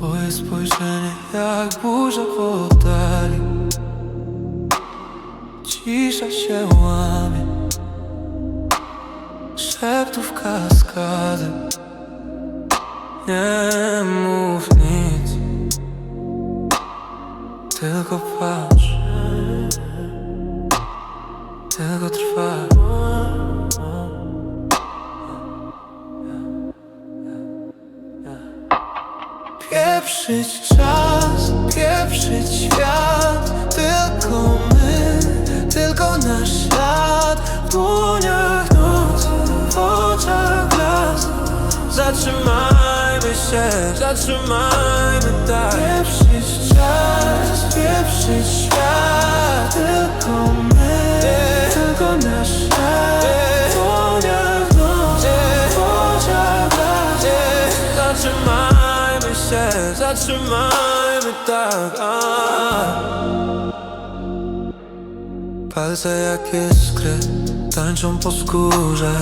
Twoje spojrzenie jak burza w oddali. Cisza się łamie. Szeptów kaskady Nie mów nic. Tylko patrz. Tylko trwa Pieprzyć czas, pieprzyć świat. Tylko my, tylko nasz ślad. W dłoniach noc, w oczach blask. Zatrzymajmy się, zatrzymajmy tak. Pieprzyć czas, pieprzyć świat zatrzymajmy tak a. Palce jak iskry tańczą po skórze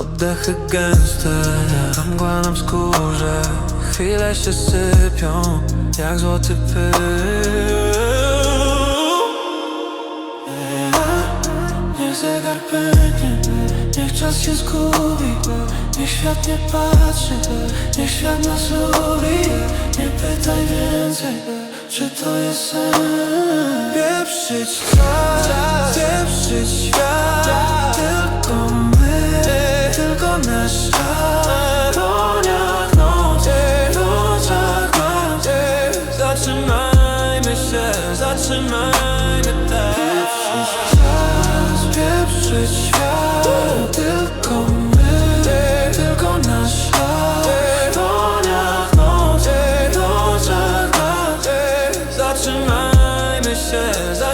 Oddechy gęste, mgła nam skórze. Chwile się sypią, jak złoty pył. Niech zegar pęknie, niech czas się zgubi Niech świat nie patrzy, świat nas Nie pytaj więcej, czy to jest sen. Pieprzyć czas, pieprzyć świat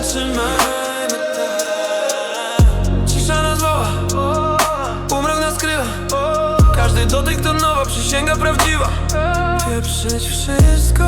zatrzymajmy tak Cisza nas woła, umrok nas skrywa Każdy dotyk to nowa przysięga prawdziwa. Pieprzyć wszystko